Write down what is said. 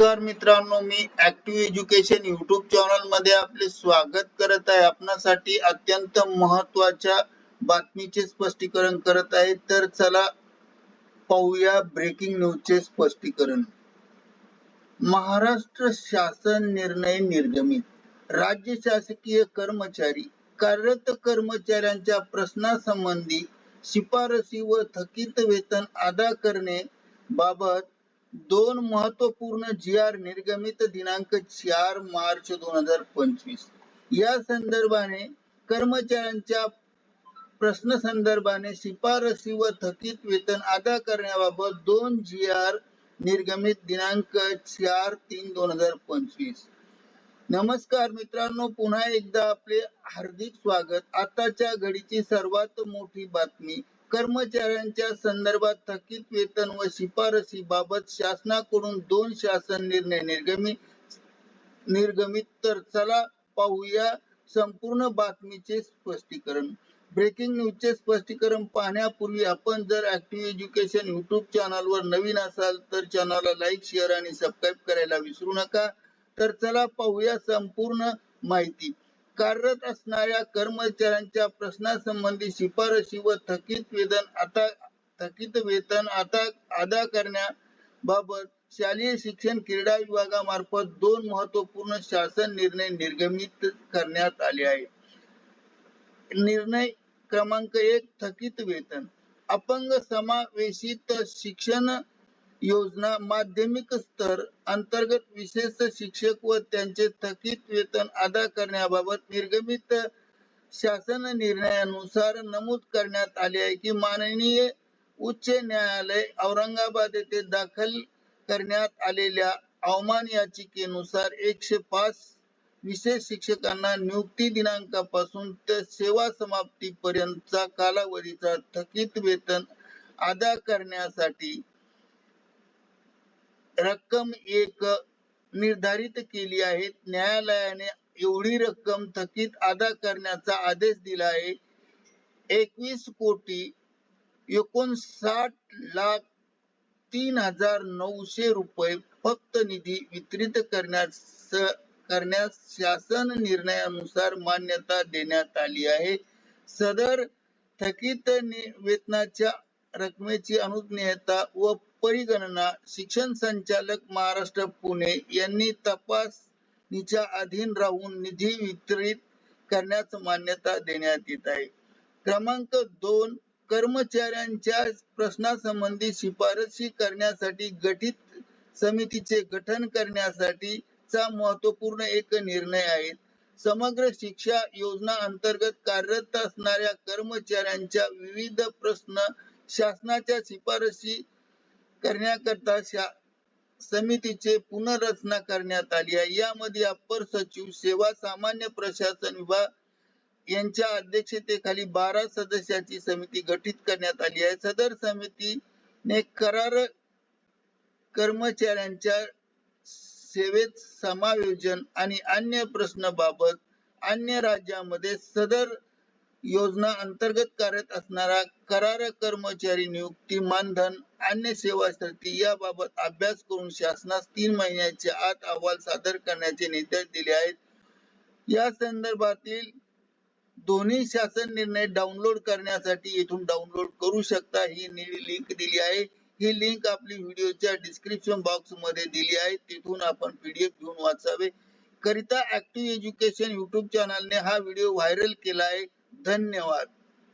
नमस्कार मित्रांनो मी ऍक्टिव्ह एज्युकेशन युट्यूब चॅनलमध्ये आपले स्वागत करत आहे. आपणासाठी अत्यंत महत्त्वाच्या बातमीचे स्पष्टीकरण करत आहे. तर चला पाहूया ब्रेकिंग न्यूजचे स्पष्टीकरण. महाराष्ट्र शासन निर्णय निर्गमित. राज्य शासकीय कर्मचारी कार्यरत कर्मचाऱ्यांच्या प्रश्नासंबंधी शिफारसी व थकीत वेतन अदा करणे बाबत दोन महत्त्वपूर्ण जी आर निर्गमित दिनांक चार मार्च दोन हजार पंचवीस. या संदर्भाने कर्मचाऱ्यांच्या प्रश्न संदर्भाने शिफारसी व थकीत वेतन अदा करण्याबाबत दोन जी आर निर्गमित दिनांक चार तीन दोन हजार पंचवीस. नमस्कार मित्रांनो पुन्हा एकदा आपले हार्दिक स्वागत. आताच्या घडीची सर्वात मोठी बातमी कर्मचाऱ्यांच्या संदर्भात थकीत वेतन व शिफारसी बाबत शासनाकडून दोन शासन निर्णय निर्गमित निर्गमित. तर चला पाहूया संपूर्ण बातमीचे स्पष्टीकरण. ब्रेकिंग न्यूजचे स्पष्टीकरण पाहण्यापूर्वी आपण जर ऍक्टिव्ह एज्युकेशन युट्यूब चॅनलवर नवीन असाल तर चॅनलला लाईक शेअर आणि सबस्क्राईब करायला विसरू नका. तर चला पाहूया संपूर्ण माहिती. कार्यरत असणाऱ्या कर्मचाऱ्यांच्या प्रश्नासंबंधी शिफारशी व थकीत वेतन आता थकीत वेतन आता अदा करण्याबाबत शालेय शिक्षण क्रीडा विभागामार्फत दोन महत्त्वपूर्ण शासन निर्णय निर्गमित करण्यात आले आहे निर्णय क्रमांक एक थकीत वेतन. अपंग समावेशित शिक्षण योजना माध्यमिक स्तर अंतर्गत विशेष शिक्षक व त्यांचे थकीत वेतन अदा करण्याबाबत निर्गमित शासन निर्णयानुसार नमूद करण्यात आले आहे की माननीय उच्च न्यायालय औरंगाबाद येथे दाखल करण्यात आलेल्या अवमान याचिकेनुसार एकशे पाच विशेष शिक्षकांना नियुक्ती दिनांकापासून ते सेवा समाप्तीपर्यंतचा कालावधीचा थकीत वेतन अदा करण्यासाठी रक्कम एक निर्धारित केली आहे. न्यायालयाने एवढी रक्कम थकीत अदा करण्याचा आदेश दिला आहे. एकवीस कोटी एकोणसाठ लाख तीन हजार नऊशे रुपये फक्त निधी वितरित करण्यास करण्यास शासन निर्णयानुसार मान्यता देण्यात आली आहे. सदर थकीत वेतनाच्या रकमेची अनुज्ञेयता व परिगणना शिक्षण संचालक महाराष्ट्र पुणे यांनी तपासणीच्या अधीन राहून निधी वितरित करण्यास मान्यता देण्यात येत आहे. क्रमांक दोन कर्मचाऱ्यांच्या प्रश्नासंबंधी शिफारसी करण्यासाठी गठित समितीचे गठन करण्यासाठी चा महत्त्वपूर्ण एक निर्णय आहे. समग्र शिक्षा योजना अंतर्गत कार्यरत असणाऱ्या कर्मचाऱ्यांच्या विविध प्रश्न शासनाच्या शिफारसी करण्याकरता समितीचे पुनर्रचना करण्यात आली आहे. यामध्ये अप्पर सचिव सेवा सामान्य प्रशासन विभाग यांच्या अध्यक्षतेखाली बारा सदस्याची समिती गठीत करण्यात आली आहे. सदर समितीने करार कर्मचाऱ्यांच्या सेवेत समायोजन आणि अन्य प्रश्नाबाबत अन्य राज्यामध्ये सदर योजना अंतर्गत कार्यरत असणारा करार कर्मचारी नियुक्ती मानधन अन्य सेवा याबाबत अभ्यास करून शासनास तीन महिन्याच्या आत अहवाल सादर करण्याचे निर्देश दिले आहेत. या संदर्भातील दोन्ही शासन निर्णय डाउनलोड करण्यासाठी येथून डाउनलोड करू शकता. ही लिंक दिली आहे. ही लिंक आपली व्हिडिओच्या डिस्क्रिप्शन बॉक्समध्ये दिली आहे. तिथून आपण पीडीएफ घेऊन वाचावे. करिता ऍक्टिव्ह एज्युकेशन युट्यूब चॅनलने हा व्हिडिओ व्हायरल केला आहे. धन्यवाद.